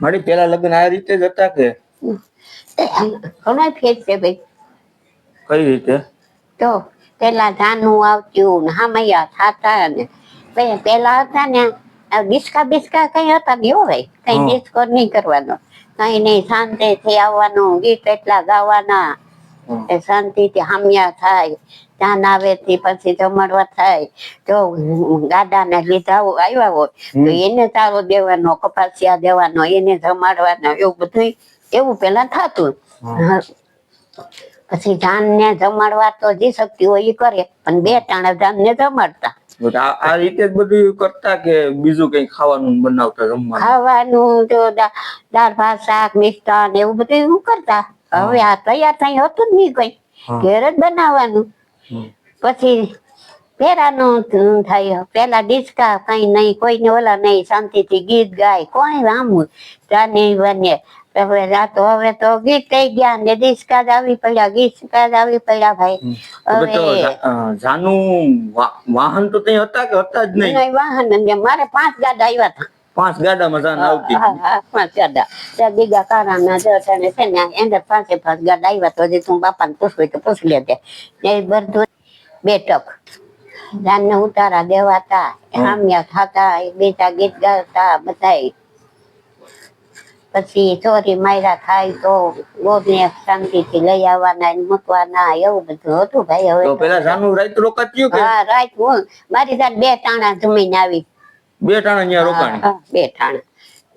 મારી પેલા લગ્ન આ રીતે જ હતા કે? ઘણા ફેર છે ભાઈ. કઈ રીતે? તો પેલા ધાનું આવતું ને હામૈયા થાતા ને પેલા હતા ને બિસ્કા બિસ્કા કઈ હતા નહીં હો ભાઈ કઈ ડિસ્કોર ડિસ્કો નહીં કરવાનો. કઈ નહીં શાંતિથી આવવાનું ગીત એટલા ગાવાના. એ શાંતિથી હામ્યા થાય ત્યાં આવે તે પછી જમણવા થાય. જો ગાડા ને લીધા આવ્યા હોય તો એને તારો દેવાનો કપાસિયા દેવાનો એને જમાડવાનો એવું બધું એવું પેલા થતું. પછી જાન ને જમાડવા તો જે શક્તિ હોય એ કરે પણ બે ટાણા જાન ને જમાડતા આ રીતે બધું કરતા કે બીજું કઈ ખાવાનું બનાવતા જમવાનું? ખાવાનું તો દાળ ભાત શાક મિષ્ટાન એવું બધું કરતા. હવે આ તૈયાર થઈ હતું જ નહીં કઈ. ઘેર જ બનાવવાનું. પછી પેરાનું થાય. પેલા ડિસ્કા કઈ નહીં કોઈને ઓલા નહીં શાંતિથી ગીત ગાય. કોઈ રામું જાને બને. હવે આ તો હવે તો ગીત થઈ ગયા ને ડિસ્કા જ આવી પડ્યા ગીત જ આવી પડ્યા ભાઈ. હવે જાનું વાહન તો ત્યાં હતા કે હતા જ નહીં? વાહન મારે પાંચ ગાડા આવ્યા હતા. પાંચ ગાડામાં જાન આવતી. પાંચ ગાડા. ત્યાં બીજા કારાના જો છે ને એને પાંચે પાંચ ગાડા આવ્યા તો જે તું બાપાને પૂછવું હોય તો પૂછી લેજે. એ બધું બે ટક. જાનને ઉતારા દેવાતા હામ્યા ખાતા બેટા ગીત ગાતા બધાય. પછી ચોરી માયરા થાય તો ગોળને શાંતિથી લઈ આવવાના એને મૂકવાના એવું બધું હતું ભાઈ હવે તો તો. પેલા જાનું રાત રોકાત્યું હા રાત હું. મારી જાત બે ટાણા જમીન આવી. બે ટાણા ત્યાં રોકાણી. બે ટાણા.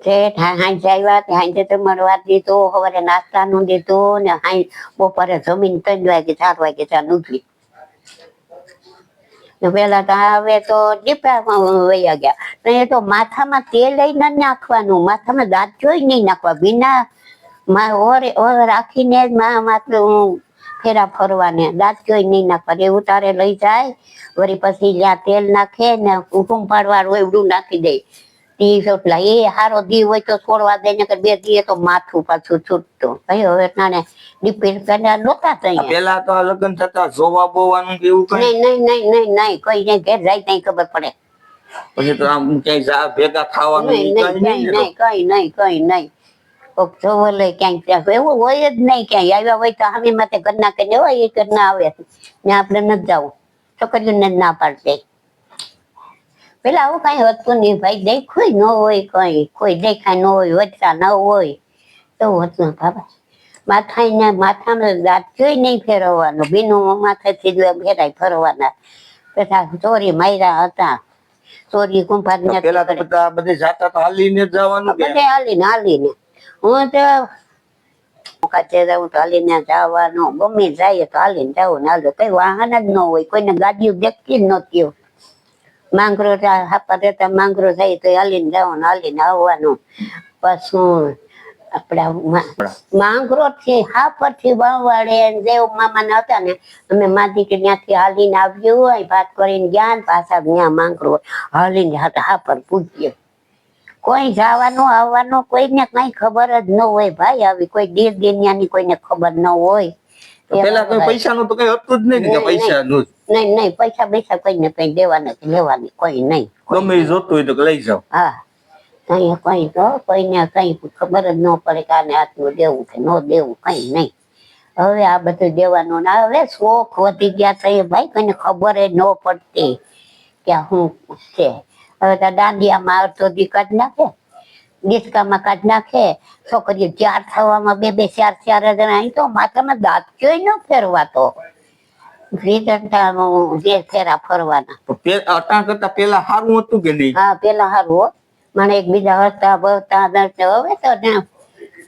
શેઠ હાંજે આવ્યા તે હાંજે તમારે વાત દીધું સવારે નાસ્તાનું દીધો ને હાઈ બપોરે જમીન ત્રણ વાગે ચાર વાગે ચા નીકળી પેલા તો હવે તો દીપામાં વયા ગયા. ને એ તો માથામાં તેલ લઈને નાખવાનું માથામાં દાંત જોઈ નહીં નાખવા. વિના માં ઓર ઓર રાખીને જ માથું ફેરા ફરવાને. દાંત જોઈ નહીં નાખવા એ ઉતારે લઈ જાય વળી પછી જ્યાં તેલ નાખે ને કુટુંબ પાડવાનું એવડું નાખી દે. તી ચોટલા એ હારો દી હોય તો છોડવા દે ને બે દીએ તો માથું પાછું છૂટતું. ભાઈ હવે નાને ડિપેન્ડ કર્યા નહોતા થઈ પેલા તો લગ્ન થતા જોવા બોવાનું એવું કઈ? નહીં નહીં નહીં નહીં નહીં કોઈ ને ઘેર જાય નહીં ખબર પડે. પછી તો આમ ક્યાંય ભેગા ખાવાનું કાંઈ નહીં કઈ નહીં કઈ નહીં. કોક જોવો લઈ ક્યાંક એવું હોય જ નહીં ક્યાંય. આવ્યા હોય તો આવી માથે ઘરના કે હોય એ ઘરના આવે. ને આપણે નથી જવું. છોકરીઓને ના પાડશે પેલા આવું કઈ હતું નહીં ભાઈ. દેખું ન હોય કઈ. કોઈ દેખાય ન હોય વચતા ન હોય. તો હતું બાબા. માથા ને માથામાં દાંત જોઈ નહીં ફેરવવાનું. ભીનું માથેથી જ ફેરાય ફરવાના. પેલા ચોરી માર્યા હતા. ચોરી કુંભાર તો પેલા બધા બધે જાતા તો હાલીને જવાનું બધે હાલીને હાલીને. હું તો કાચે જાઉં, તો હાલીને જવાનું. ગમે જાય તો હાલીને જવું, ને હાલો કઈ વાહન જ ન હોય. કોઈને ગાડીઓ દેખતી જ નહોતી માંગરો થી હાપરથી વાળે દેવ હતા ને, અમે માધી કે ત્યાંથી હાલીને આવ્યું હોય, ભાત કરીને ગયા પાછા ત્યાં માંગરો હાલીને હાપર પૂછીએ કોઈ જવાનું આવવાનું કોઈને કઈ ખબર જ ન હોય. ભાઈ આવી કોઈ દેશ દુનિયાની કોઈને ખબર ન હોય. પેલા કોઈ પૈસા તો કઈ હતું જ નહીં ને કે નહીં, પૈસા નું જ. નહીં નહીં પૈસા પૈસા કોઈને કઈ દેવાના કે લેવાની કોઈ નહીં. ગમે જોતું હોય તો લઈ જાઓ. હા. કઈ કઈ તો કોઈને કઈ ખબર જ ન પડે કે આને આટલું દેવું કે ન દેવું કઈ નહીં. હવે આ બધું દેવાનું ને હવે શોખ વધી ગયા છે ભાઈ કોઈને ખબર ન પડતી કે હું છે. હવે તો દાંડિયામાં અડધો દી કાઢી નાખે. ડિસ્કામાં કાઢ નાખે. છોકરીઓ ચાર થવામાં બે બે ચાર ચાર હજાર અહીં તો માથામાં દાંત જોઈ ન ફેરવાતો જે ફેરા ફરવાના. તો પે- અટાણ કરતા પેલા સારું હતું કે નહીં? હા પેલા. મને એકબીજા હસતા નડતા હવે તો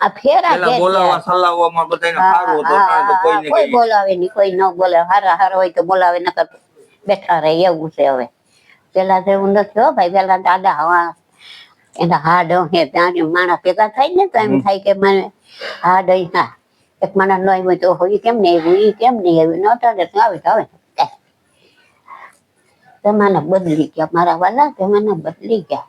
આ ફેરા બોલાવા સલાવવામાં બધાને સારું હતું કોઈ બોલાવે નહીં કોઈ ન બોલાવે. હારા હારા હોય તો બોલાવે નકર બેઠા રહે એવું છે હવે. પેલા તો એવું નથી હો ભાઈ પેલા દાદા હવા એના હાડ હે ત્યાં માણસ ભેગા થાય ને તો એમ થાય કે મને હાડ અહીં એક માણસ નો આવ્યો તો હોય કેમ નહીં આવ્યું એ કેમ નહીં આવ્યું? ન ને આવે તો આવે. જમાના બદલી ગયા મારા વાલા જમાના બદલી ગયા.